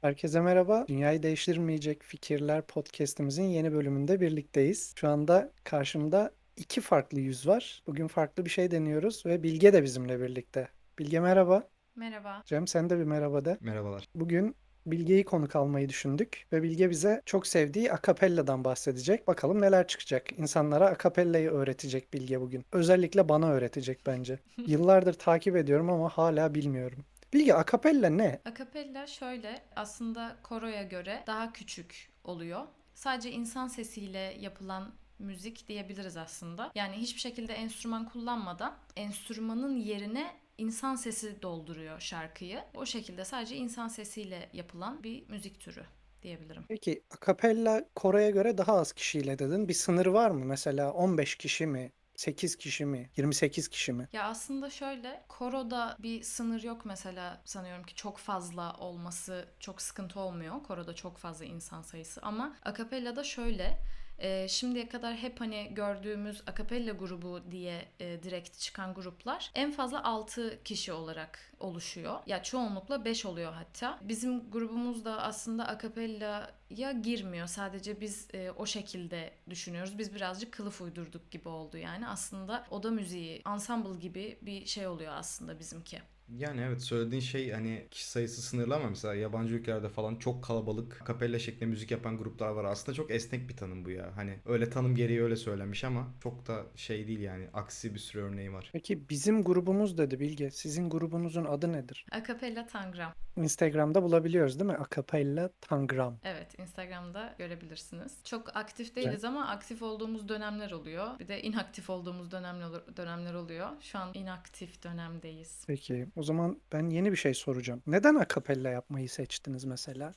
Herkese merhaba. Dünyayı Değiştirmeyecek Fikirler podcast'imizin yeni bölümünde birlikteyiz. Şu anda karşımda iki farklı yüz var. Bugün farklı bir şey deniyoruz ve Bilge de bizimle birlikte. Bilge merhaba. Merhaba. Cem sen de bir merhaba de. Merhabalar. Bugün Bilge'yi konuk almayı düşündük ve Bilge bize çok sevdiği akapella'dan bahsedecek. Bakalım neler çıkacak. İnsanlara akapellayı öğretecek Bilge bugün. Özellikle bana öğretecek bence. Yıllardır takip ediyorum ama hala bilmiyorum. Bilge akapella ne? Akapella şöyle aslında koroya göre daha küçük oluyor. Sadece insan sesiyle yapılan müzik diyebiliriz aslında. Yani hiçbir şekilde enstrüman kullanmadan enstrümanın yerine insan sesi dolduruyor şarkıyı. O şekilde sadece insan sesiyle yapılan bir müzik türü diyebilirim. Peki akapella koroya göre daha az kişiyle dedin. Bir sınır var mı? Mesela 15 kişi mi? 8 kişi mi? 28 kişi mi? Ya aslında şöyle koroda bir sınır yok mesela sanıyorum ki çok fazla olması çok sıkıntı olmuyor. Koroda çok fazla insan sayısı ama akapellada şöyle e, şimdiye kadar hep hani gördüğümüz akapella grubu diye e, direkt çıkan gruplar en fazla 6 kişi olarak oluşuyor. Ya çoğunlukla 5 oluyor hatta. Bizim grubumuz da aslında akapellaya girmiyor. Sadece biz e, o şekilde düşünüyoruz. Biz birazcık kılıf uydurduk gibi oldu yani. Aslında oda müziği, ensemble gibi bir şey oluyor aslında bizimki. Yani evet söylediğin şey hani kişi sayısı sınırlı ama mesela yabancı ülkelerde falan çok kalabalık kapella şeklinde müzik yapan gruplar var. Aslında çok esnek bir tanım bu ya. Hani öyle tanım gereği öyle söylenmiş ama çok da şey değil yani. Aksi bir sürü örneği var. Peki bizim grubumuz dedi Bilge. Sizin grubunuzun adı nedir? Akapella Tangram. Instagram'da bulabiliyoruz değil mi? Akapella Tangram. Evet, Instagram'da görebilirsiniz. Çok aktif değiliz ama aktif olduğumuz dönemler oluyor. Bir de inaktif olduğumuz dönemler dönemler oluyor. Şu an inaktif dönemdeyiz. Peki o zaman ben yeni bir şey soracağım. Neden akapella yapmayı seçtiniz mesela?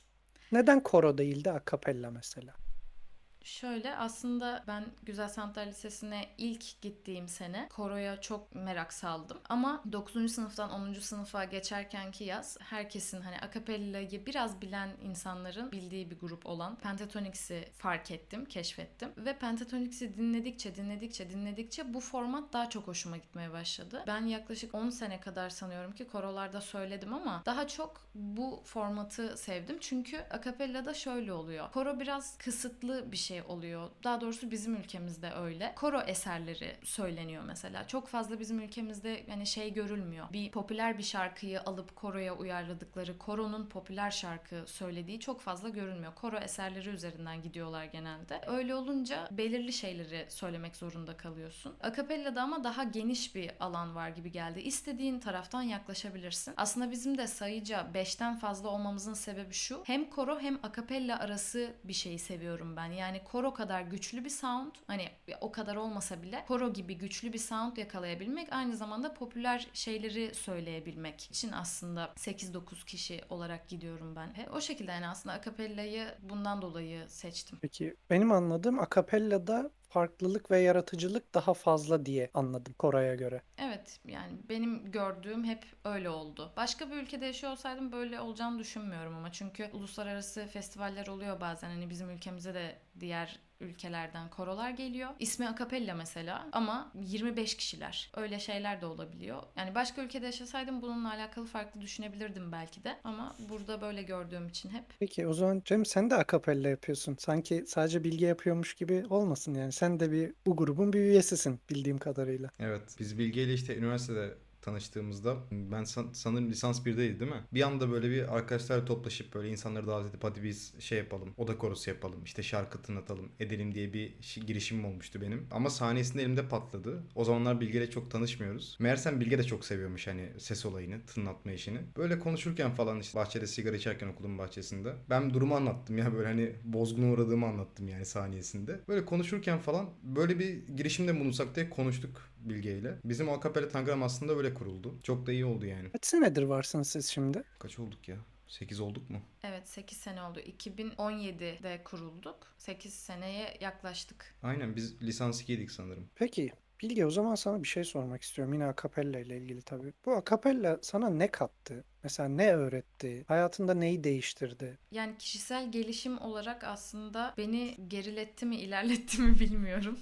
Neden koro değil de akapella mesela? Şöyle aslında ben Güzel Sanatlar Lisesi'ne ilk gittiğim sene koroya çok merak saldım. Ama 9. sınıftan 10. sınıfa geçerkenki yaz herkesin hani akapellayı biraz bilen insanların bildiği bir grup olan Pentatonix'i fark ettim, keşfettim. Ve Pentatonix'i dinledikçe, dinledikçe, dinledikçe bu format daha çok hoşuma gitmeye başladı. Ben yaklaşık 10 sene kadar sanıyorum ki korolarda söyledim ama daha çok bu formatı sevdim. Çünkü akapellada şöyle oluyor. Koro biraz kısıtlı bir şey oluyor. Daha doğrusu bizim ülkemizde öyle. Koro eserleri söyleniyor mesela. Çok fazla bizim ülkemizde yani şey görülmüyor. Bir popüler bir şarkıyı alıp koroya uyarladıkları, koronun popüler şarkı söylediği çok fazla görünmüyor. Koro eserleri üzerinden gidiyorlar genelde. Öyle olunca belirli şeyleri söylemek zorunda kalıyorsun. Akapella'da ama daha geniş bir alan var gibi geldi. İstediğin taraftan yaklaşabilirsin. Aslında bizim de sayıca 5'ten fazla olmamızın sebebi şu. Hem koro hem akapella arası bir şeyi seviyorum ben. Yani koro kadar güçlü bir sound hani o kadar olmasa bile koro gibi güçlü bir sound yakalayabilmek aynı zamanda popüler şeyleri söyleyebilmek için aslında 8-9 kişi olarak gidiyorum ben. Ve o şekilde yani aslında akapellayı bundan dolayı seçtim. Peki benim anladığım akapellada farklılık ve yaratıcılık daha fazla diye anladım koroya göre. Evet yani benim gördüğüm hep öyle oldu. Başka bir ülkede yaşıyor olsaydım böyle olacağını düşünmüyorum ama çünkü uluslararası festivaller oluyor bazen hani bizim ülkemize de diğer ülkelerden korolar geliyor. İsmi akapella mesela ama 25 kişiler. Öyle şeyler de olabiliyor. Yani başka ülkede yaşasaydım bununla alakalı farklı düşünebilirdim belki de ama burada böyle gördüğüm için hep Peki o zaman Cem sen de akapella yapıyorsun. Sanki sadece Bilge yapıyormuş gibi olmasın yani. Sen de bir bu grubun bir üyesisin bildiğim kadarıyla. Evet biz Bilge ile işte üniversitede tanıştığımızda ben san- sanırım lisans 1'deydi değil mi? Bir anda böyle bir arkadaşlarla toplaşıp böyle insanları davet edip hadi biz şey yapalım. Oda korosu yapalım. işte şarkı tınlatalım. Edelim diye bir şi- girişimim olmuştu benim. Ama sahnesinde elimde patladı. O zamanlar Bilge ile çok tanışmıyoruz. Meğersem Bilge de çok seviyormuş hani ses olayını, tınlatma işini. Böyle konuşurken falan işte bahçede sigara içerken okulun bahçesinde. Ben durumu anlattım ya böyle hani bozguna uğradığımı anlattım yani saniyesinde. Böyle konuşurken falan böyle bir girişimde bulunsak diye konuştuk Bilge ile. Bizim o akapella tangram aslında böyle kuruldu. Çok da iyi oldu yani. Kaç senedir varsınız siz şimdi? Kaç olduk ya? 8 olduk mu? evet 8 sene oldu. 2017'de kurulduk. 8 seneye yaklaştık. Aynen biz lisans 2'ydik sanırım. Peki Bilge o zaman sana bir şey sormak istiyorum yine akapella ile ilgili tabii. Bu akapella sana ne kattı? Mesela ne öğretti? Hayatında neyi değiştirdi? Yani kişisel gelişim olarak aslında beni geriletti mi ilerletti mi bilmiyorum.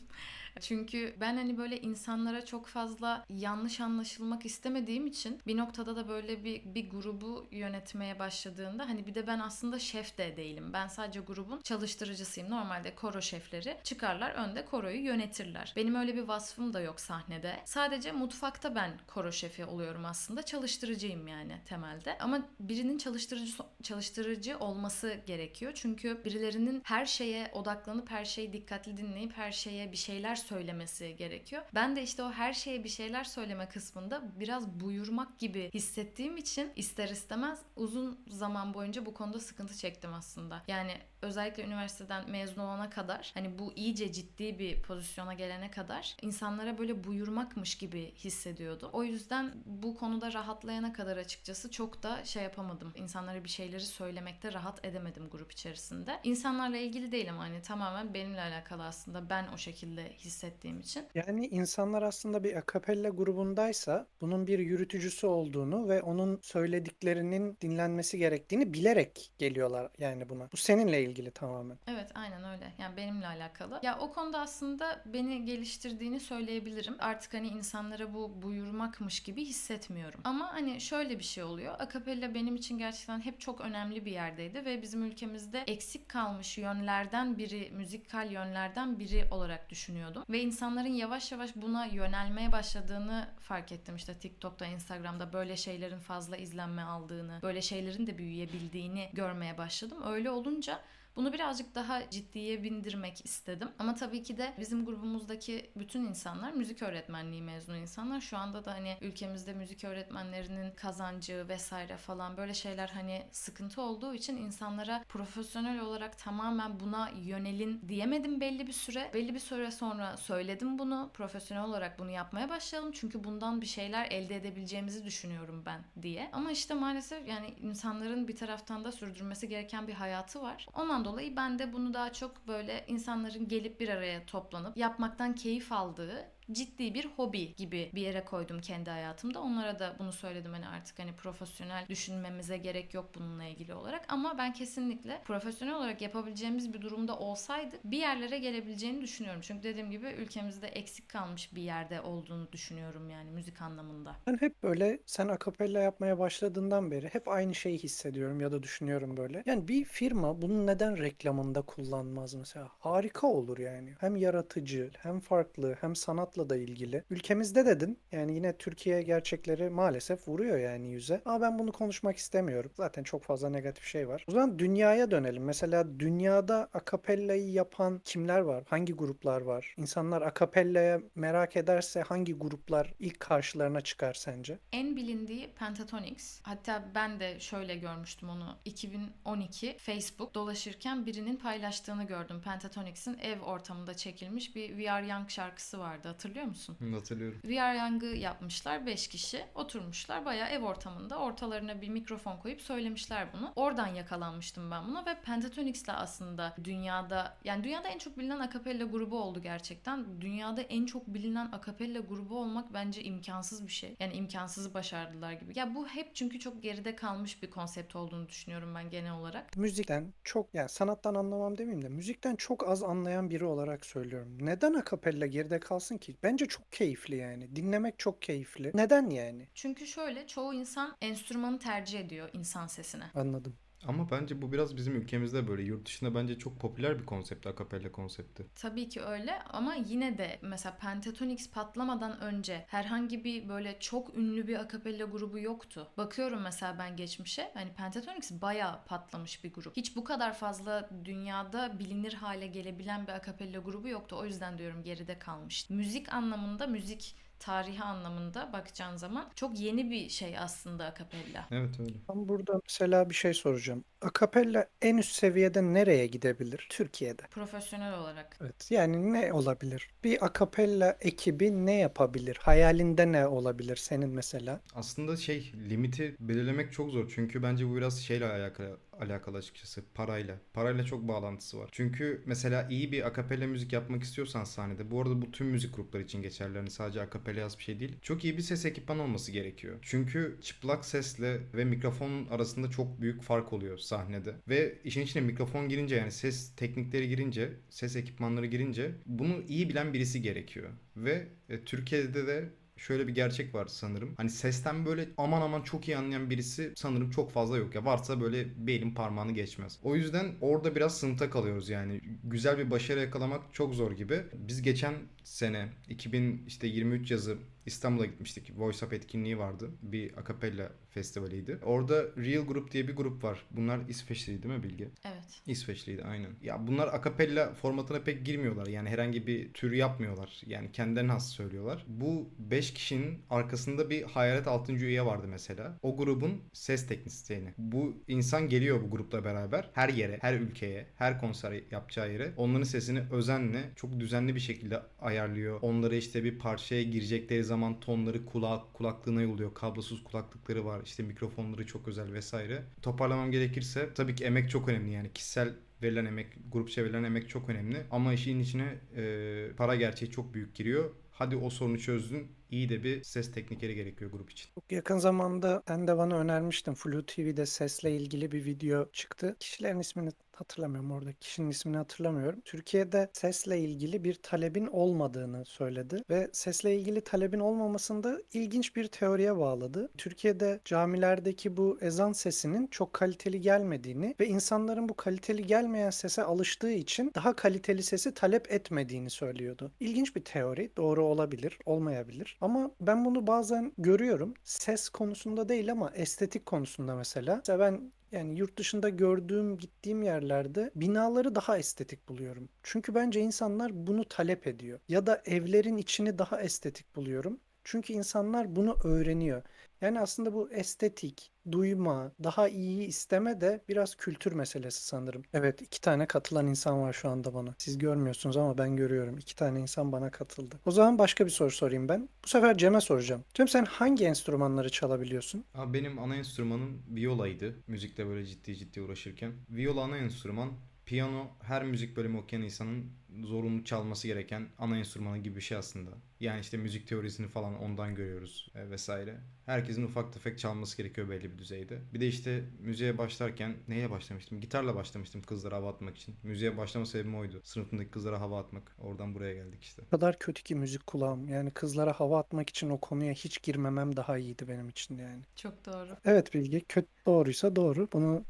Çünkü ben hani böyle insanlara çok fazla yanlış anlaşılmak istemediğim için bir noktada da böyle bir, bir grubu yönetmeye başladığında hani bir de ben aslında şef de değilim. Ben sadece grubun çalıştırıcısıyım. Normalde koro şefleri çıkarlar önde koroyu yönetirler. Benim öyle bir vasfım da yok sahnede. Sadece mutfakta ben koro şefi oluyorum aslında. Çalıştırıcıyım yani temelde. Ama birinin çalıştırıcı çalıştırıcı olması gerekiyor. Çünkü birilerinin her şeye odaklanıp her şeyi dikkatli dinleyip her şeye bir şeyler söylemesi gerekiyor. Ben de işte o her şeye bir şeyler söyleme kısmında biraz buyurmak gibi hissettiğim için ister istemez uzun zaman boyunca bu konuda sıkıntı çektim aslında. Yani özellikle üniversiteden mezun olana kadar hani bu iyice ciddi bir pozisyona gelene kadar insanlara böyle buyurmakmış gibi hissediyordum. O yüzden bu konuda rahatlayana kadar açıkçası çok da şey yapamadım. İnsanlara bir şeyleri söylemekte rahat edemedim grup içerisinde. İnsanlarla ilgili değilim hani tamamen benimle alakalı aslında ben o şekilde hissettiğim için. Yani insanlar aslında bir akapella grubundaysa bunun bir yürütücüsü olduğunu ve onun söylediklerinin dinlenmesi gerektiğini bilerek geliyorlar yani buna. Bu seninle ilgili tamamen. Evet aynen öyle. Yani benimle alakalı. Ya o konuda aslında beni geliştirdiğini söyleyebilirim. Artık hani insanlara bu buyurmakmış gibi hissetmiyorum. Ama hani şöyle bir şey oluyor. Akapella benim için gerçekten hep çok önemli bir yerdeydi ve bizim ülkemizde eksik kalmış yönlerden biri, müzikal yönlerden biri olarak düşünüyordum. Ve insanların yavaş yavaş buna yönelmeye başladığını fark ettim. İşte TikTok'ta, Instagram'da böyle şeylerin fazla izlenme aldığını, böyle şeylerin de büyüyebildiğini görmeye başladım. Öyle olunca bunu birazcık daha ciddiye bindirmek istedim. Ama tabii ki de bizim grubumuzdaki bütün insanlar müzik öğretmenliği mezunu insanlar. Şu anda da hani ülkemizde müzik öğretmenlerinin kazancı vesaire falan böyle şeyler hani sıkıntı olduğu için insanlara profesyonel olarak tamamen buna yönelin diyemedim belli bir süre. Belli bir süre sonra söyledim bunu. Profesyonel olarak bunu yapmaya başlayalım. Çünkü bundan bir şeyler elde edebileceğimizi düşünüyorum ben diye. Ama işte maalesef yani insanların bir taraftan da sürdürmesi gereken bir hayatı var. Ondan dolayı ben de bunu daha çok böyle insanların gelip bir araya toplanıp yapmaktan keyif aldığı ciddi bir hobi gibi bir yere koydum kendi hayatımda. Onlara da bunu söyledim hani artık hani profesyonel düşünmemize gerek yok bununla ilgili olarak ama ben kesinlikle profesyonel olarak yapabileceğimiz bir durumda olsaydık bir yerlere gelebileceğini düşünüyorum. Çünkü dediğim gibi ülkemizde eksik kalmış bir yerde olduğunu düşünüyorum yani müzik anlamında. Ben hep böyle sen akapella yapmaya başladığından beri hep aynı şeyi hissediyorum ya da düşünüyorum böyle. Yani bir firma bunu neden reklamında kullanmaz mesela? Harika olur yani. Hem yaratıcı, hem farklı, hem sanatla da ilgili. Ülkemizde dedin. Yani yine Türkiye gerçekleri maalesef vuruyor yani yüze. Ama ben bunu konuşmak istemiyorum. Zaten çok fazla negatif şey var. O zaman dünyaya dönelim. Mesela dünyada akapellayı yapan kimler var? Hangi gruplar var? İnsanlar akapellaya merak ederse hangi gruplar ilk karşılarına çıkar sence? En bilindiği Pentatonix. Hatta ben de şöyle görmüştüm onu. 2012 Facebook dolaşırken birinin paylaştığını gördüm. Pentatonix'in ev ortamında çekilmiş bir We Are Young şarkısı vardı. Hatırlıyor musun? Hatırlıyorum. We Are Young'ı yapmışlar 5 kişi. Oturmuşlar bayağı ev ortamında ortalarına bir mikrofon koyup söylemişler bunu. Oradan yakalanmıştım ben buna ve Pentatonix'le aslında dünyada yani dünyada en çok bilinen akapella grubu oldu gerçekten. Dünyada en çok bilinen akapella grubu olmak bence imkansız bir şey. Yani imkansızı başardılar gibi. Ya bu hep çünkü çok geride kalmış bir konsept olduğunu düşünüyorum ben genel olarak. Müzikten çok yani sanattan anlamam demeyeyim de müzikten çok az anlayan biri olarak söylüyorum. Neden akapella geride kalsın ki? Bence çok keyifli yani. Dinlemek çok keyifli. Neden yani? Çünkü şöyle çoğu insan enstrümanı tercih ediyor insan sesine. Anladım. Ama bence bu biraz bizim ülkemizde böyle. Yurt dışında bence çok popüler bir konsept akapella konsepti. Tabii ki öyle ama yine de mesela Pentatonix patlamadan önce herhangi bir böyle çok ünlü bir akapella grubu yoktu. Bakıyorum mesela ben geçmişe hani Pentatonix bayağı patlamış bir grup. Hiç bu kadar fazla dünyada bilinir hale gelebilen bir akapella grubu yoktu. O yüzden diyorum geride kalmış. Müzik anlamında, müzik tarihi anlamında bakacağın zaman çok yeni bir şey aslında akapella. Evet öyle. Ben burada mesela bir şey soracağım. Akapella en üst seviyede nereye gidebilir? Türkiye'de. Profesyonel olarak. Evet. Yani ne olabilir? Bir akapella ekibi ne yapabilir? Hayalinde ne olabilir senin mesela? Aslında şey limiti belirlemek çok zor. Çünkü bence bu biraz şeyle alakalı alakalı açıkçası parayla. Parayla çok bağlantısı var. Çünkü mesela iyi bir akapella müzik yapmak istiyorsan sahnede bu arada bu tüm müzik grupları için geçerli. Hani sadece akapella yaz bir şey değil. Çok iyi bir ses ekipmanı olması gerekiyor. Çünkü çıplak sesle ve mikrofonun arasında çok büyük fark oluyor sahnede. Ve işin içine mikrofon girince yani ses teknikleri girince, ses ekipmanları girince bunu iyi bilen birisi gerekiyor. Ve e, Türkiye'de de şöyle bir gerçek var sanırım. Hani sesten böyle aman aman çok iyi anlayan birisi sanırım çok fazla yok ya. Varsa böyle bir elin parmağını geçmez. O yüzden orada biraz sınıfta kalıyoruz yani. Güzel bir başarı yakalamak çok zor gibi. Biz geçen sene 2000 işte 23 yazı İstanbul'a gitmiştik. Voice Up etkinliği vardı. Bir akapella festivaliydi. Orada Real Group diye bir grup var. Bunlar İsveçliydi değil mi Bilge? Evet. İsveçliydi aynen. Ya bunlar akapella formatına pek girmiyorlar. Yani herhangi bir tür yapmıyorlar. Yani kendilerine has söylüyorlar. Bu 5 kişinin arkasında bir hayalet 6. üye vardı mesela. O grubun ses teknisyeni. Bu insan geliyor bu grupla beraber her yere, her ülkeye, her konser yapacağı yere onların sesini özenle çok düzenli bir şekilde ayarlıyor. Onları işte bir parçaya girecekleri zaman tonları kulak kulaklığına yolluyor. Kablosuz kulaklıkları var. İşte mikrofonları çok özel vesaire. Toparlamam gerekirse tabii ki emek çok önemli yani kişisel verilen emek, grupça verilen emek çok önemli. Ama işin içine e, para gerçeği çok büyük giriyor. Hadi o sorunu çözdün. İyi de bir ses teknikeri gerekiyor grup için. Çok yakın zamanda sen de bana önermiştin. Flu TV'de sesle ilgili bir video çıktı. Kişilerin ismini hatırlamıyorum orada. Kişinin ismini hatırlamıyorum. Türkiye'de sesle ilgili bir talebin olmadığını söyledi ve sesle ilgili talebin olmamasında ilginç bir teoriye bağladı. Türkiye'de camilerdeki bu ezan sesinin çok kaliteli gelmediğini ve insanların bu kaliteli gelmeyen sese alıştığı için daha kaliteli sesi talep etmediğini söylüyordu. İlginç bir teori. Doğru olabilir, olmayabilir. Ama ben bunu bazen görüyorum. Ses konusunda değil ama estetik konusunda mesela. Mesela ben yani yurt dışında gördüğüm, gittiğim yerlerde binaları daha estetik buluyorum. Çünkü bence insanlar bunu talep ediyor. Ya da evlerin içini daha estetik buluyorum. Çünkü insanlar bunu öğreniyor. Yani aslında bu estetik, duyma, daha iyiyi isteme de biraz kültür meselesi sanırım. Evet, iki tane katılan insan var şu anda bana. Siz görmüyorsunuz ama ben görüyorum. İki tane insan bana katıldı. O zaman başka bir soru sorayım ben. Bu sefer Cem'e soracağım. Cem sen hangi enstrümanları çalabiliyorsun? Abi benim ana enstrümanım viyolaydı. Müzikle böyle ciddi ciddi uğraşırken. Viola ana enstrüman. Piyano her müzik bölümü okuyan insanın zorunlu çalması gereken ana enstrümanı gibi bir şey aslında. Yani işte müzik teorisini falan ondan görüyoruz e, vesaire. Herkesin ufak tefek çalması gerekiyor belli bir düzeyde. Bir de işte müziğe başlarken neyle başlamıştım? Gitarla başlamıştım kızlara hava atmak için. Müziğe başlama sebebim oydu. Sınıfındaki kızlara hava atmak. Oradan buraya geldik işte. O kadar kötü ki müzik kulağım. Yani kızlara hava atmak için o konuya hiç girmemem daha iyiydi benim için yani. Çok doğru. Evet Bilge, kötü doğruysa doğru. Bunu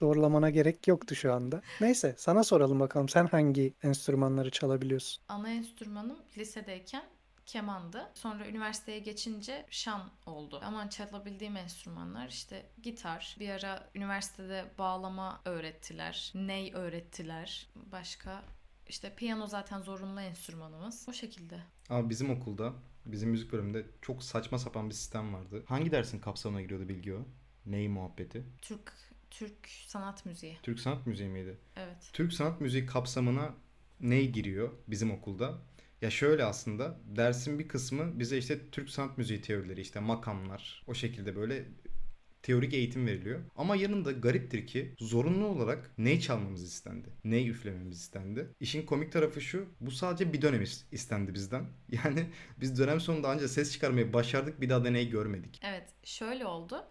doğrulamana gerek yoktu şu anda. Neyse, sana soralım bakalım. Sen hangi enstrümanları çalabiliyorsun? Ana enstrümanım lisedeyken kemandı. Sonra üniversiteye geçince şan oldu. Ama çalabildiğim enstrümanlar işte gitar. Bir ara üniversitede bağlama öğrettiler. Ney öğrettiler. Başka işte piyano zaten zorunlu enstrümanımız. O şekilde. Ama bizim okulda, bizim müzik bölümünde çok saçma sapan bir sistem vardı. Hangi dersin kapsamına giriyordu bilgi o? Ney muhabbeti? Türk Türk sanat müziği. Türk sanat müziği miydi? Evet. Türk sanat müziği kapsamına ne giriyor bizim okulda? Ya şöyle aslında dersin bir kısmı bize işte Türk sanat müziği teorileri işte makamlar o şekilde böyle teorik eğitim veriliyor. Ama yanında gariptir ki zorunlu olarak ney çalmamız istendi. Ney üflememiz istendi. İşin komik tarafı şu. Bu sadece bir dönem is- istendi bizden. Yani biz dönem sonunda ancak ses çıkarmayı başardık bir daha da ney görmedik. Evet şöyle oldu.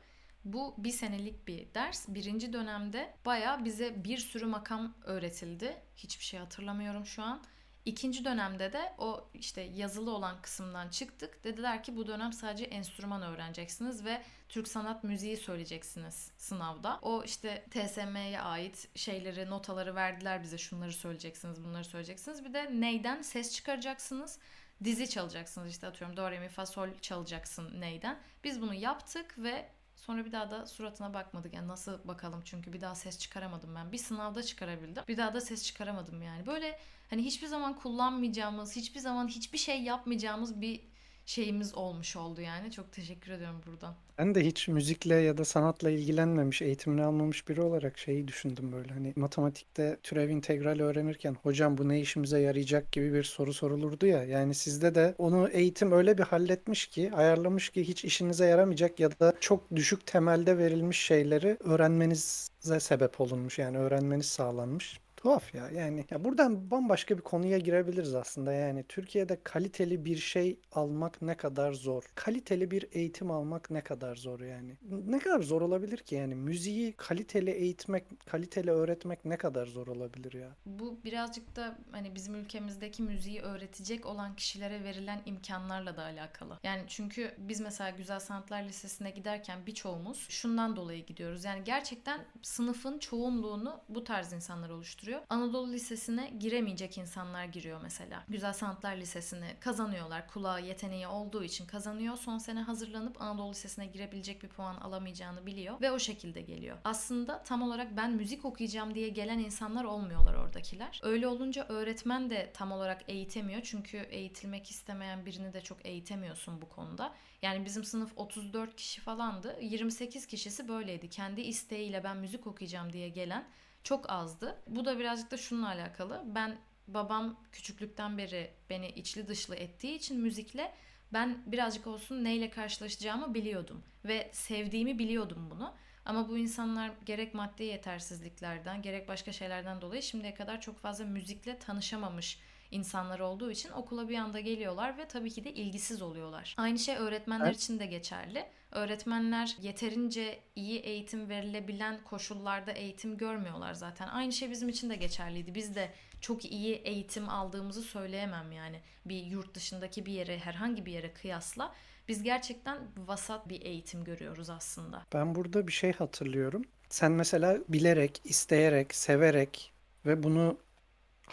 Bu bir senelik bir ders. Birinci dönemde baya bize bir sürü makam öğretildi. Hiçbir şey hatırlamıyorum şu an. İkinci dönemde de o işte yazılı olan kısımdan çıktık. Dediler ki bu dönem sadece enstrüman öğreneceksiniz ve Türk sanat müziği söyleyeceksiniz sınavda. O işte TSM'ye ait şeyleri, notaları verdiler bize. Şunları söyleyeceksiniz, bunları söyleyeceksiniz. Bir de neyden ses çıkaracaksınız dizi çalacaksınız işte atıyorum do re mi fa sol çalacaksın neyden. Biz bunu yaptık ve sonra bir daha da suratına bakmadık. Yani nasıl bakalım çünkü bir daha ses çıkaramadım ben. Bir sınavda çıkarabildim. Bir daha da ses çıkaramadım yani. Böyle hani hiçbir zaman kullanmayacağımız, hiçbir zaman hiçbir şey yapmayacağımız bir şeyimiz olmuş oldu yani. Çok teşekkür ediyorum buradan. Ben de hiç müzikle ya da sanatla ilgilenmemiş, eğitimini almamış biri olarak şeyi düşündüm böyle. Hani matematikte türev integral öğrenirken hocam bu ne işimize yarayacak gibi bir soru sorulurdu ya. Yani sizde de onu eğitim öyle bir halletmiş ki, ayarlamış ki hiç işinize yaramayacak ya da çok düşük temelde verilmiş şeyleri öğrenmenize sebep olunmuş. Yani öğrenmeniz sağlanmış. Tuhaf ya yani ya buradan bambaşka bir konuya girebiliriz aslında yani Türkiye'de kaliteli bir şey almak ne kadar zor kaliteli bir eğitim almak ne kadar zor yani ne kadar zor olabilir ki yani müziği kaliteli eğitmek kaliteli öğretmek ne kadar zor olabilir ya Bu birazcık da hani bizim ülkemizdeki müziği öğretecek olan kişilere verilen imkanlarla da alakalı. Yani çünkü biz mesela Güzel Sanatlar Lisesi'ne giderken birçoğumuz şundan dolayı gidiyoruz. Yani gerçekten sınıfın çoğunluğunu bu tarz insanlar oluşturuyor. Anadolu Lisesi'ne giremeyecek insanlar giriyor mesela. Güzel Sanatlar Lisesi'ni kazanıyorlar. Kulağı yeteneği olduğu için kazanıyor. Son sene hazırlanıp Anadolu Lisesi'ne girebilecek bir puan alamayacağını biliyor ve o şekilde geliyor. Aslında tam olarak ben müzik okuyacağım diye gelen insanlar olmuyorlar oradakiler. Öyle olunca öğretmen de tam olarak eğitemiyor. Çünkü eğitilmek istemeyen birini de çok eğitemiyorsun bu konuda. Yani bizim sınıf 34 kişi falandı. 28 kişisi böyleydi. Kendi isteğiyle ben müzik okuyacağım diye gelen çok azdı. Bu da birazcık da şununla alakalı. Ben babam küçüklükten beri beni içli dışlı ettiği için müzikle ben birazcık olsun neyle karşılaşacağımı biliyordum ve sevdiğimi biliyordum bunu. Ama bu insanlar gerek maddi yetersizliklerden gerek başka şeylerden dolayı şimdiye kadar çok fazla müzikle tanışamamış insanlar olduğu için okula bir anda geliyorlar ve tabii ki de ilgisiz oluyorlar. Aynı şey öğretmenler Evet. için de geçerli. Öğretmenler yeterince iyi eğitim verilebilen koşullarda eğitim görmüyorlar zaten. Aynı şey bizim için de geçerliydi. Biz de çok iyi eğitim aldığımızı söyleyemem yani. Bir yurt dışındaki bir yere, herhangi bir yere kıyasla biz gerçekten vasat bir eğitim görüyoruz aslında. ben burada bir şey hatırlıyorum sen mesela bilerek isteyerek severek ve bunu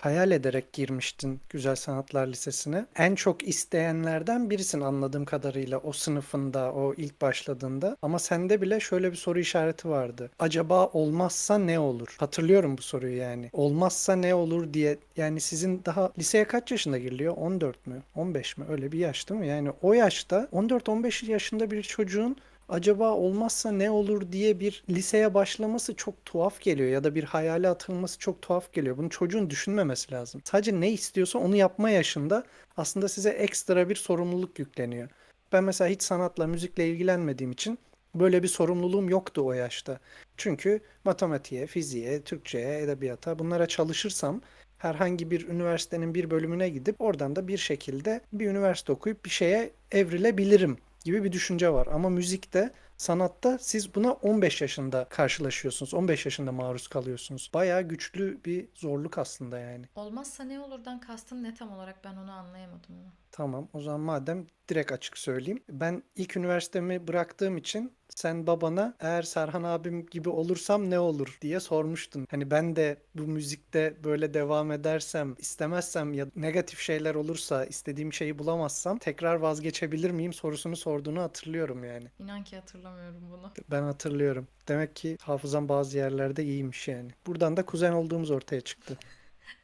hayal ederek girmiştin Güzel Sanatlar Lisesi'ne. En çok isteyenlerden birisin anladığım kadarıyla o sınıfında, o ilk başladığında. Ama sende bile şöyle bir soru işareti vardı. Acaba olmazsa ne olur? Hatırlıyorum bu soruyu yani. Olmazsa ne olur diye. Yani sizin daha liseye kaç yaşında giriliyor? 14 mü? 15 mi? Öyle bir yaş değil mi? Yani o yaşta 14-15 yaşında bir çocuğun acaba olmazsa ne olur diye bir liseye başlaması çok tuhaf geliyor ya da bir hayale atılması çok tuhaf geliyor. Bunu çocuğun düşünmemesi lazım. Sadece ne istiyorsa onu yapma yaşında aslında size ekstra bir sorumluluk yükleniyor. Ben mesela hiç sanatla, müzikle ilgilenmediğim için böyle bir sorumluluğum yoktu o yaşta. Çünkü matematiğe, fiziğe, Türkçeye, edebiyata bunlara çalışırsam herhangi bir üniversitenin bir bölümüne gidip oradan da bir şekilde bir üniversite okuyup bir şeye evrilebilirim gibi bir düşünce var. Ama müzikte, sanatta siz buna 15 yaşında karşılaşıyorsunuz. 15 yaşında maruz kalıyorsunuz. Bayağı güçlü bir zorluk aslında yani. Olmazsa ne olurdan kastın ne tam olarak ben onu anlayamadım ama. Tamam, o zaman madem direkt açık söyleyeyim. Ben ilk üniversitemi bıraktığım için sen babana eğer Serhan abim gibi olursam ne olur diye sormuştun. Hani ben de bu müzikte böyle devam edersem, istemezsem ya negatif şeyler olursa, istediğim şeyi bulamazsam tekrar vazgeçebilir miyim sorusunu sorduğunu hatırlıyorum yani. İnan ki hatırlamıyorum bunu. Ben hatırlıyorum. Demek ki hafızam bazı yerlerde iyiymiş yani. Buradan da kuzen olduğumuz ortaya çıktı.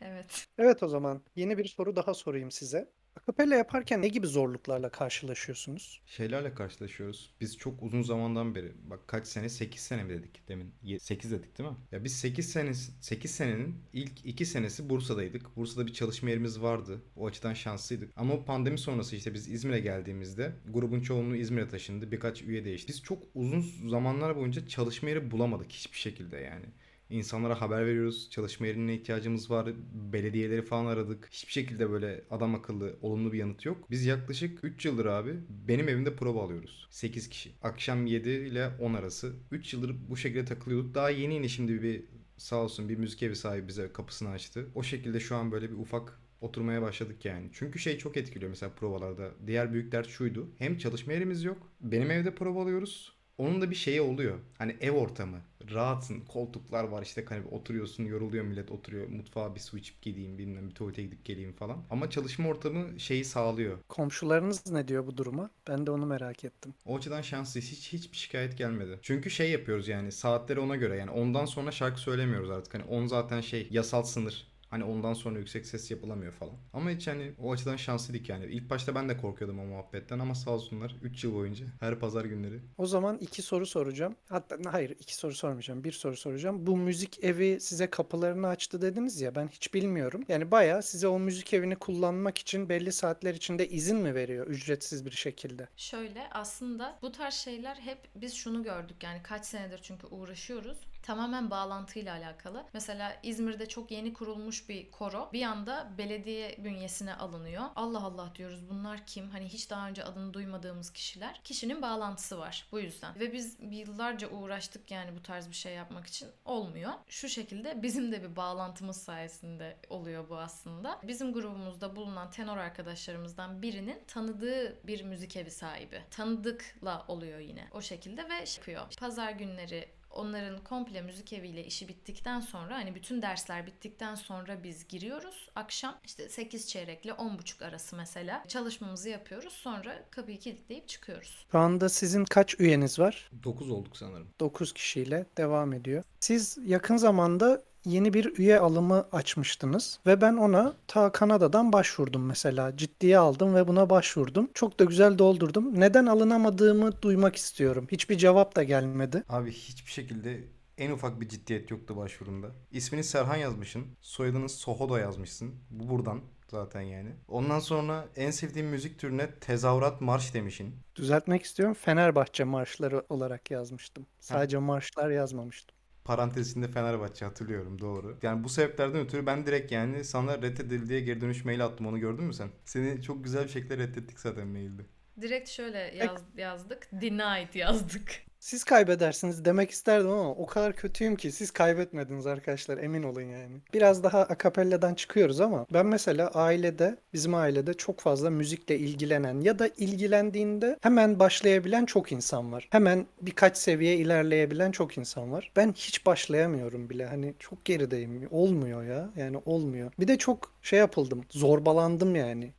Evet. Evet o zaman yeni bir soru daha sorayım size. Akapella yaparken ne gibi zorluklarla karşılaşıyorsunuz? Şeylerle karşılaşıyoruz. Biz çok uzun zamandan beri bak kaç sene 8 sene mi dedik demin 8 dedik değil mi? Ya biz 8 sene 8 senenin ilk 2 senesi Bursa'daydık. Bursa'da bir çalışma yerimiz vardı. O açıdan şanslıydık. Ama pandemi sonrası işte biz İzmir'e geldiğimizde grubun çoğunluğu İzmir'e taşındı. Birkaç üye değişti. Biz çok uzun zamanlar boyunca çalışma yeri bulamadık hiçbir şekilde yani. İnsanlara haber veriyoruz. Çalışma yerine ihtiyacımız var. Belediyeleri falan aradık. Hiçbir şekilde böyle adam akıllı olumlu bir yanıt yok. Biz yaklaşık 3 yıldır abi benim evimde prova alıyoruz. 8 kişi. Akşam 7 ile 10 arası. 3 yıldır bu şekilde takılıyorduk. Daha yeni yeni şimdi bir sağ olsun bir müzik evi sahibi bize kapısını açtı. O şekilde şu an böyle bir ufak oturmaya başladık yani. Çünkü şey çok etkiliyor mesela provalarda. Diğer büyük dert şuydu. Hem çalışma yerimiz yok. Benim evde prova alıyoruz. Onun da bir şeyi oluyor. Hani ev ortamı. Rahatsın. Koltuklar var işte hani oturuyorsun yoruluyor millet oturuyor. Mutfağa bir su içip gideyim bilmem bir tuvalete gidip geleyim falan. Ama çalışma ortamı şeyi sağlıyor. Komşularınız ne diyor bu duruma? Ben de onu merak ettim. O açıdan şanslıyız. Hiç hiçbir şikayet gelmedi. Çünkü şey yapıyoruz yani saatleri ona göre yani ondan sonra şarkı söylemiyoruz artık. Hani 10 zaten şey yasal sınır. Hani ondan sonra yüksek ses yapılamıyor falan. Ama hiç hani o açıdan şanslıydık yani. İlk başta ben de korkuyordum o muhabbetten ama sağ olsunlar 3 yıl boyunca her pazar günleri. O zaman iki soru soracağım. Hatta hayır iki soru sormayacağım. Bir soru soracağım. Bu müzik evi size kapılarını açtı dediniz ya ben hiç bilmiyorum. Yani bayağı size o müzik evini kullanmak için belli saatler içinde izin mi veriyor ücretsiz bir şekilde? Şöyle aslında bu tarz şeyler hep biz şunu gördük yani kaç senedir çünkü uğraşıyoruz. Tamamen bağlantıyla alakalı. Mesela İzmir'de çok yeni kurulmuş bir koro bir anda belediye bünyesine alınıyor. Allah Allah diyoruz bunlar kim? Hani hiç daha önce adını duymadığımız kişiler. Kişinin bağlantısı var bu yüzden. Ve biz yıllarca uğraştık yani bu tarz bir şey yapmak için. Olmuyor. Şu şekilde bizim de bir bağlantımız sayesinde oluyor bu aslında. Bizim grubumuzda bulunan tenor arkadaşlarımızdan birinin tanıdığı bir müzik evi sahibi. Tanıdıkla oluyor yine. O şekilde ve şey yapıyor. Pazar günleri onların komple müzik eviyle işi bittikten sonra hani bütün dersler bittikten sonra biz giriyoruz. Akşam işte 8 çeyrekle 10.30 arası mesela çalışmamızı yapıyoruz. Sonra kapıyı kilitleyip çıkıyoruz. Şu anda sizin kaç üyeniz var? 9 olduk sanırım. 9 kişiyle devam ediyor. Siz yakın zamanda yeni bir üye alımı açmıştınız ve ben ona ta Kanada'dan başvurdum mesela. Ciddiye aldım ve buna başvurdum. Çok da güzel doldurdum. Neden alınamadığımı duymak istiyorum. Hiçbir cevap da gelmedi. Abi hiçbir şekilde en ufak bir ciddiyet yoktu başvurunda. İsmini Serhan yazmışsın. Soyadını Sohodo yazmışsın. Bu buradan zaten yani. Ondan sonra en sevdiğim müzik türüne tezahürat marş demişsin. Düzeltmek istiyorum. Fenerbahçe marşları olarak yazmıştım. Sadece marşlar yazmamıştım. Parantezinde Fenerbahçe hatırlıyorum doğru. Yani bu sebeplerden ötürü ben direkt yani sana reddedildi diye geri dönüş maili attım onu gördün mü sen? Seni çok güzel bir şekilde reddettik zaten mailde. Direkt şöyle yaz, yazdık. Denied yazdık. Siz kaybedersiniz demek isterdim ama o kadar kötüyüm ki siz kaybetmediniz arkadaşlar emin olun yani. Biraz daha akapelladan çıkıyoruz ama ben mesela ailede bizim ailede çok fazla müzikle ilgilenen ya da ilgilendiğinde hemen başlayabilen çok insan var. Hemen birkaç seviye ilerleyebilen çok insan var. Ben hiç başlayamıyorum bile hani çok gerideyim. Olmuyor ya yani olmuyor. Bir de çok şey yapıldım zorbalandım yani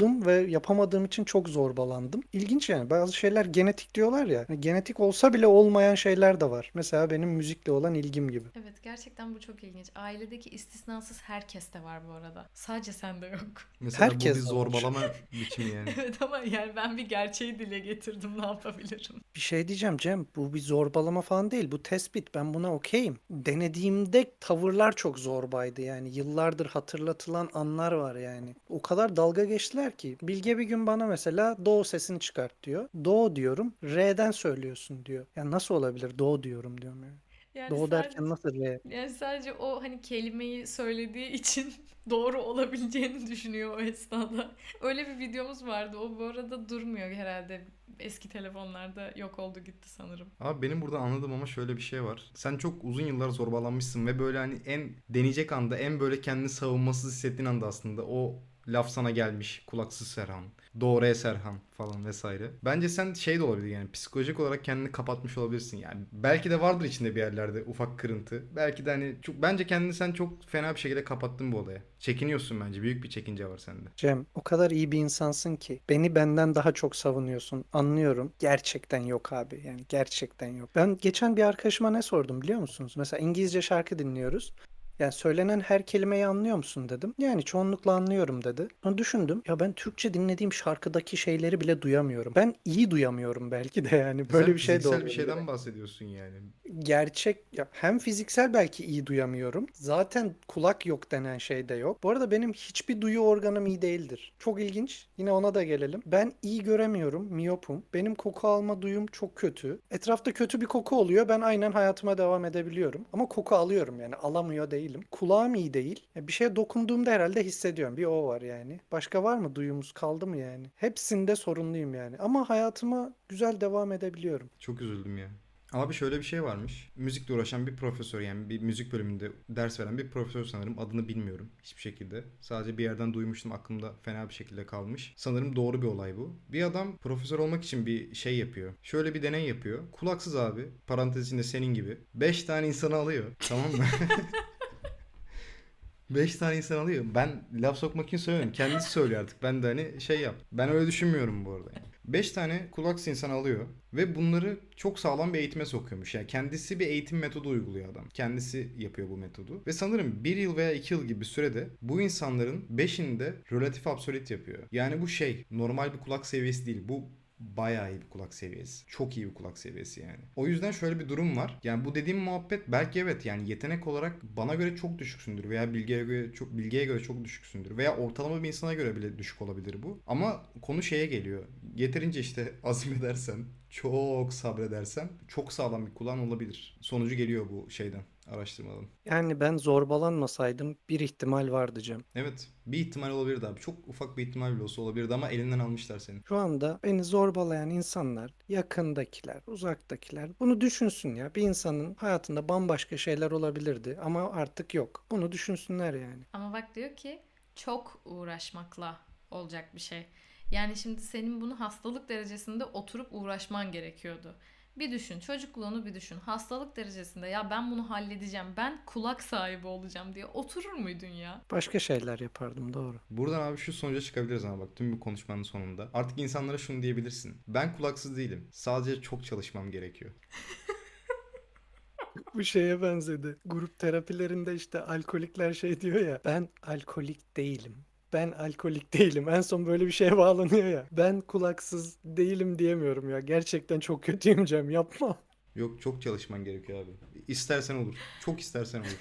yapamıyordum ve yapamadığım için çok zorbalandım. İlginç yani bazı şeyler genetik diyorlar ya. Hani genetik olsa bile olmayan şeyler de var. Mesela benim müzikle olan ilgim gibi. Evet gerçekten bu çok ilginç. Ailedeki istisnasız herkeste var bu arada. Sadece sende yok. Mesela Herkes bu bir zorbalama biçimi yani. evet ama yani ben bir gerçeği dile getirdim ne yapabilirim? Bir şey diyeceğim Cem, bu bir zorbalama falan değil. Bu tespit. Ben buna okeyim. Denediğimde tavırlar çok zorbaydı yani. Yıllardır hatırlatılan anlar var yani. O kadar dalga geçtiler ki. Bilge bir gün bana mesela do sesini çıkart diyor. Do diyorum. R'den söylüyorsun diyor. Ya nasıl olabilir? Do diyorum diyorum yani. Yani Do sadece, derken nasıl R? yani sadece o hani kelimeyi söylediği için doğru olabileceğini düşünüyor o esnada. Öyle bir videomuz vardı. O bu arada durmuyor herhalde. Eski telefonlarda yok oldu gitti sanırım. Abi benim burada anladığım ama şöyle bir şey var. Sen çok uzun yıllar zorbalanmışsın ve böyle hani en deneyecek anda en böyle kendini savunmasız hissettiğin anda aslında o laf sana gelmiş. Kulaksız Serhan. Doğru Serhan falan vesaire. Bence sen şey de olabilir yani psikolojik olarak kendini kapatmış olabilirsin yani. Belki de vardır içinde bir yerlerde ufak kırıntı. Belki de hani çok bence kendini sen çok fena bir şekilde kapattın bu olaya. Çekiniyorsun bence. Büyük bir çekince var sende. Cem, o kadar iyi bir insansın ki beni benden daha çok savunuyorsun. Anlıyorum. Gerçekten yok abi. Yani gerçekten yok. Ben geçen bir arkadaşıma ne sordum biliyor musunuz? Mesela İngilizce şarkı dinliyoruz. Yani söylenen her kelimeyi anlıyor musun dedim. Yani çoğunlukla anlıyorum dedi. Sonra düşündüm. Ya ben Türkçe dinlediğim şarkıdaki şeyleri bile duyamıyorum. Ben iyi duyamıyorum belki de yani. Böyle Sen bir şey de fiziksel bir şeyden bahsediyorsun yani. gerçek ya hem fiziksel belki iyi duyamıyorum. Zaten kulak yok denen şey de yok. Bu arada benim hiçbir duyu organım iyi değildir. Çok ilginç. Yine ona da gelelim. Ben iyi göremiyorum. Miyopum. Benim koku alma duyum çok kötü. Etrafta kötü bir koku oluyor. Ben aynen hayatıma devam edebiliyorum. Ama koku alıyorum yani. Alamıyor değilim. Kulağım iyi değil. Ya Bir şeye dokunduğumda herhalde hissediyorum. Bir o var yani. Başka var mı duyumuz kaldı mı yani? Hepsinde sorunluyum yani. Ama hayatıma güzel devam edebiliyorum. Çok üzüldüm ya. Abi şöyle bir şey varmış. Müzikle uğraşan bir profesör yani bir müzik bölümünde ders veren bir profesör sanırım. Adını bilmiyorum hiçbir şekilde. Sadece bir yerden duymuştum aklımda fena bir şekilde kalmış. Sanırım doğru bir olay bu. Bir adam profesör olmak için bir şey yapıyor. Şöyle bir deney yapıyor. Kulaksız abi parantez içinde senin gibi. 5 tane insanı alıyor tamam mı? 5 tane insan alıyor. Ben laf sokmak için söylüyorum. Kendisi söylüyor artık. Ben de hani şey yap. Ben öyle düşünmüyorum bu arada. yani. 5 tane kulaks insan alıyor ve bunları çok sağlam bir eğitime sokuyormuş. Yani kendisi bir eğitim metodu uyguluyor adam. Kendisi yapıyor bu metodu. Ve sanırım 1 yıl veya 2 yıl gibi sürede bu insanların 5'ini de relatif absolut yapıyor. Yani bu şey normal bir kulak seviyesi değil. Bu bayağı iyi bir kulak seviyesi. Çok iyi bir kulak seviyesi yani. O yüzden şöyle bir durum var. Yani bu dediğim muhabbet belki evet yani yetenek olarak bana göre çok düşüksündür veya bilgiye göre çok bilgiye göre çok düşüksündür veya ortalama bir insana göre bile düşük olabilir bu. Ama konu şeye geliyor. Yeterince işte azmedersen, çok sabredersen çok sağlam bir kulağın olabilir. Sonucu geliyor bu şeyden, araştırmadan. Yani ben zorbalanmasaydım bir ihtimal vardı Cem. Evet, bir ihtimal olabilirdi abi. Çok ufak bir ihtimal bile olsa olabilirdi ama elinden almışlar seni. Şu anda beni zorbalayan insanlar, yakındakiler, uzaktakiler bunu düşünsün ya. Bir insanın hayatında bambaşka şeyler olabilirdi ama artık yok. Bunu düşünsünler yani. Ama bak diyor ki çok uğraşmakla olacak bir şey. Yani şimdi senin bunu hastalık derecesinde oturup uğraşman gerekiyordu. Bir düşün, çocukluğunu bir düşün. Hastalık derecesinde ya ben bunu halledeceğim, ben kulak sahibi olacağım diye oturur muydun ya? Başka şeyler yapardım doğru. Buradan abi şu sonuca çıkabiliriz ama bak tüm bu konuşmanın sonunda. Artık insanlara şunu diyebilirsin. Ben kulaksız değilim. Sadece çok çalışmam gerekiyor. Bu şeye benzedi. Grup terapilerinde işte alkolikler şey diyor ya. Ben alkolik değilim. Ben alkolik değilim. En son böyle bir şeye bağlanıyor ya. Ben kulaksız değilim diyemiyorum ya. Gerçekten çok kötüyüm Cem yapma. Yok çok çalışman gerekiyor abi. İstersen olur. Çok istersen olur.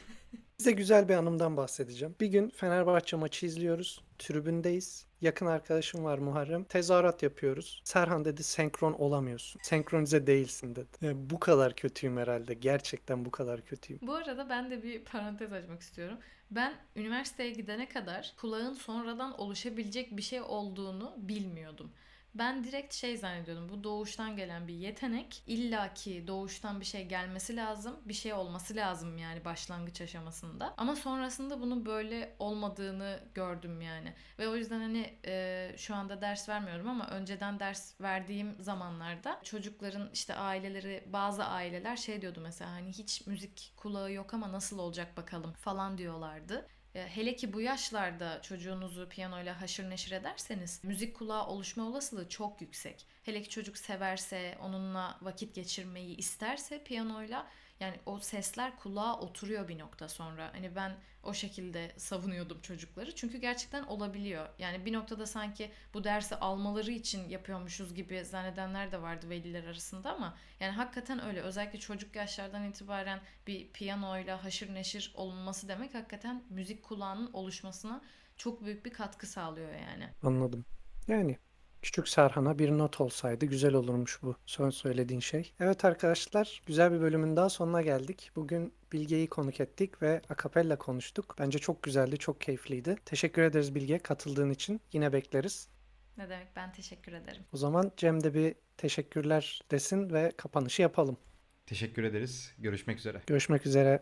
Size güzel bir anımdan bahsedeceğim. Bir gün Fenerbahçe maçı izliyoruz. Tribündeyiz. Yakın arkadaşım var Muharrem. Tezahürat yapıyoruz. Serhan dedi senkron olamıyorsun. Senkronize değilsin dedi. Yani bu kadar kötüyüm herhalde. Gerçekten bu kadar kötüyüm. Bu arada ben de bir parantez açmak istiyorum. Ben üniversiteye gidene kadar kulağın sonradan oluşabilecek bir şey olduğunu bilmiyordum. Ben direkt şey zannediyordum. Bu doğuştan gelen bir yetenek. İlla ki doğuştan bir şey gelmesi lazım. Bir şey olması lazım yani başlangıç aşamasında. Ama sonrasında bunun böyle olmadığını gördüm yani. Ve o yüzden hani e, şu anda ders vermiyorum ama önceden ders verdiğim zamanlarda çocukların işte aileleri bazı aileler şey diyordu mesela hani hiç müzik kulağı yok ama nasıl olacak bakalım falan diyorlardı. E, Hele ki bu yaşlarda çocuğunuzu piyanoyla haşır neşir ederseniz müzik kulağı oluşma olasılığı çok yüksek. Hele ki çocuk severse, onunla vakit geçirmeyi isterse piyanoyla yani o sesler kulağa oturuyor bir nokta sonra. Hani ben o şekilde savunuyordum çocukları. Çünkü gerçekten olabiliyor. Yani bir noktada sanki bu dersi almaları için yapıyormuşuz gibi zannedenler de vardı veliler arasında ama yani hakikaten öyle. Özellikle çocuk yaşlardan itibaren bir piyanoyla haşır neşir olunması demek hakikaten müzik kulağının oluşmasına çok büyük bir katkı sağlıyor yani. Anladım. Yani küçük Serhan'a bir not olsaydı güzel olurmuş bu son söylediğin şey. Evet arkadaşlar, güzel bir bölümün daha sonuna geldik. Bugün Bilge'yi konuk ettik ve akapella konuştuk. Bence çok güzeldi, çok keyifliydi. Teşekkür ederiz Bilge katıldığın için. Yine bekleriz. Ne demek ben teşekkür ederim. O zaman Cem de bir teşekkürler desin ve kapanışı yapalım. Teşekkür ederiz. Görüşmek üzere. Görüşmek üzere.